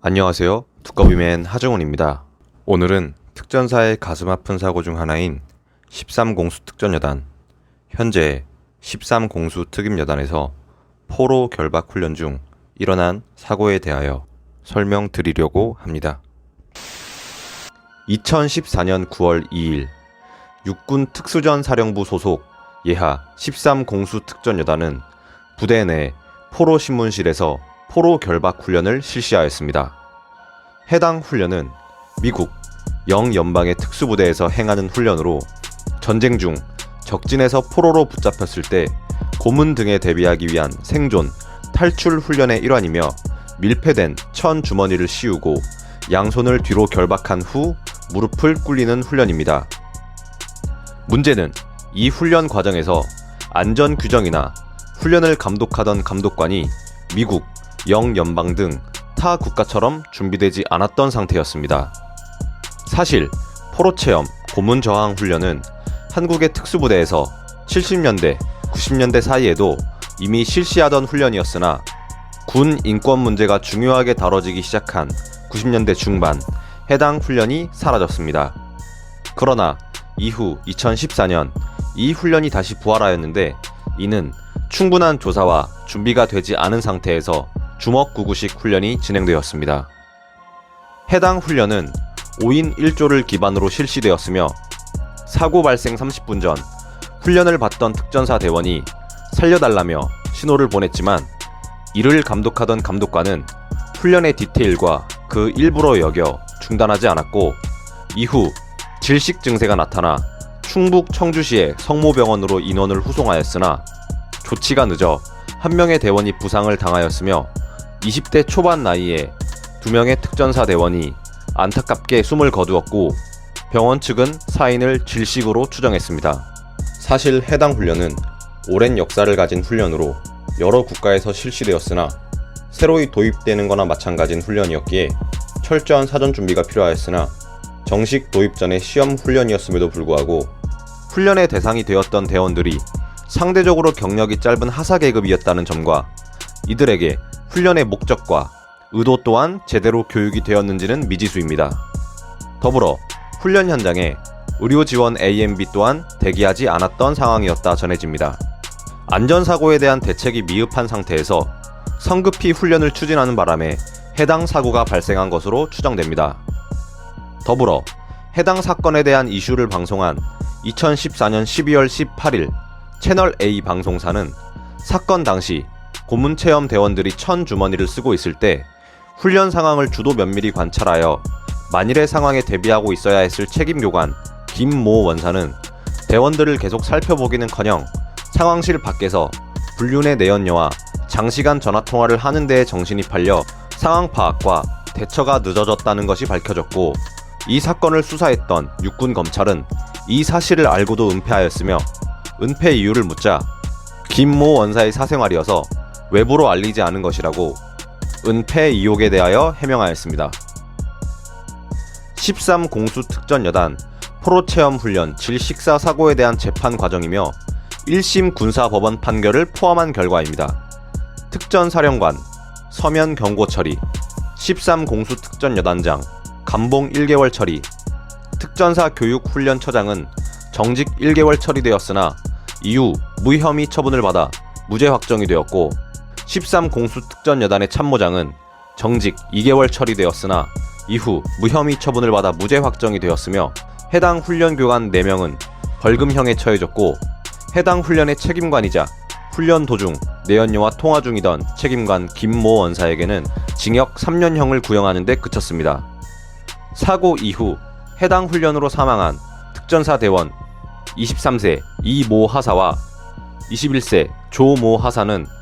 안녕하세요. 두꺼비맨 하정훈입니다. 오늘은 특전사의 가슴 아픈 사고 중 하나인 13공수 특전여단, 현재 13공수 특임여단에서 포로 결박 훈련 중 일어난 사고에 대하여 설명드리려고 합니다. 2014년 9월 2일 육군 특수전 사령부 소속 예하 13공수 특전여단은 부대 내 포로 신문실에서 포로 결박 훈련을 실시하였습니다. 해당 훈련은 미국 영 연방의 특수부대에서 행하는 훈련으로 전쟁 중 적진에서 포로로 붙잡혔을 때 고문 등에 대비하기 위한 생존, 탈출 훈련의 일환이며 밀폐된 천 주머니를 씌우고 양손을 뒤로 결박한 후 무릎을 꿇리는 훈련입니다. 문제는 이 훈련 과정에서 안전 규정이나 훈련을 감독하던 감독관이 미국, 영연방 등 타 국가처럼 준비되지 않았던 상태였습니다. 사실 포로 체험, 고문 저항 훈련은 한국의 특수부대에서 70년대, 90년대 사이에도 이미 실시하던 훈련이었으나 군 인권 문제가 중요하게 다뤄지기 시작한 90년대 중반 해당 훈련이 사라졌습니다. 그러나 이후 2014년 이 훈련이 다시 부활하였는데 이는 충분한 조사와 준비가 되지 않은 상태에서 주먹 구구식 훈련이 진행되었습니다. 해당 훈련은 5인 1조를 기반으로 실시되었으며 사고 발생 30분 전 훈련을 받던 특전사 대원이 살려달라며 신호를 보냈지만 이를 감독하던 감독관은 훈련의 디테일과 그 일부로 여겨 중단하지 않았고 이후 질식 증세가 나타나 충북 청주시의 성모병원으로 인원을 후송하였으나 조치가 늦어 한 명의 대원이 부상을 당하였으며 20대 초반 나이에 두 명의 특전사 대원이 안타깝게 숨을 거두었고 병원 측은 사인을 질식으로 추정했습니다. 사실 해당 훈련은 오랜 역사를 가진 훈련으로 여러 국가에서 실시되었으나 새로이 도입되는 거나 마찬가지인 훈련이었기에 철저한 사전 준비가 필요하였으나 정식 도입 전의 시험 훈련이었음에도 불구하고 훈련의 대상이 되었던 대원들이 상대적으로 경력이 짧은 하사 계급이었다는 점과 이들에게 훈련의 목적과 의도 또한 제대로 교육이 되었는지는 미지수입니다. 더불어 훈련 현장에 의료 지원 AMB 또한 대기하지 않았던 상황이었다 전해집니다. 안전사고에 대한 대책이 미흡한 상태에서 성급히 훈련을 추진하는 바람에 해당 사고가 발생한 것으로 추정됩니다. 더불어 해당 사건에 대한 이슈를 방송한 2014년 12월 18일 채널 A 방송사는 사건 당시 고문 체험 대원들이 천 주머니를 쓰고 있을 때 훈련 상황을 주도 면밀히 관찰하여 만일의 상황에 대비하고 있어야 했을 책임 교관 김모 원사는 대원들을 계속 살펴보기는커녕 상황실 밖에서 불륜의 내연녀와 장시간 전화 통화를 하는 데에 정신이 팔려 상황 파악과 대처가 늦어졌다는 것이 밝혀졌고 이 사건을 수사했던 육군 검찰은 이 사실을 알고도 은폐하였으며 은폐 이유를 묻자 김 모 원사의 사생활이어서 외부로 알리지 않은 것이라고 은폐 의혹에 대하여 해명하였습니다. 13 공수 특전 여단 포로 체험 훈련 질식사 사고에 대한 재판 과정이며 1심 군사 법원 판결을 포함한 결과입니다. 특전 사령관 서면 경고 처리 13 공수 특전 여단장 감봉 1개월 처리 특전사 교육 훈련 처장은 정직 1개월 처리되었으나 이후 무혐의 처분을 받아 무죄 확정이 되었고 13 공수 특전 여단의 참모장은 정직 2개월 처리되었으나 이후 무혐의 처분을 받아 무죄 확정이 되었으며 해당 훈련 교관 4명은 벌금형에 처해졌고 해당 훈련의 책임관이자 훈련 도중 내연녀와 통화 중이던 책임관 김모 원사에게는 징역 3년형을 구형하는 데 그쳤습니다. 사고 이후 해당 훈련으로 사망한 특전사 대원 23세 이모 하사와 21세 조모 하사는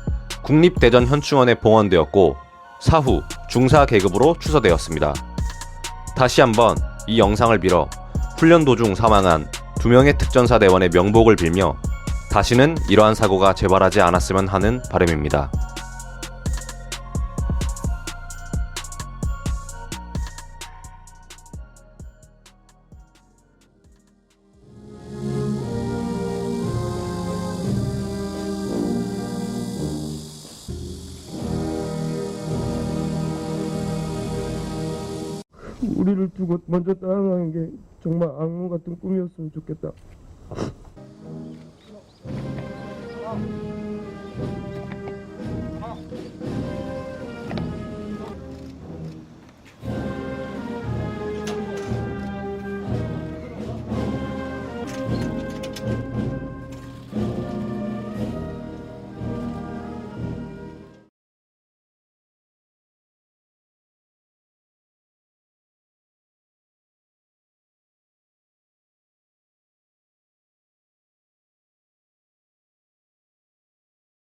국립대전 현충원에 봉헌되었고 사후 중사 계급으로 추서되었습니다. 다시 한번 이 영상을 빌어 훈련 도중 사망한 두 명의 특전사 대원의 명복을 빌며 다시는 이러한 사고가 재발하지 않았으면 하는 바람입니다. 우리를 두고 먼저 따라가는 게 정말 악몽 같은 꿈이었으면 좋겠다.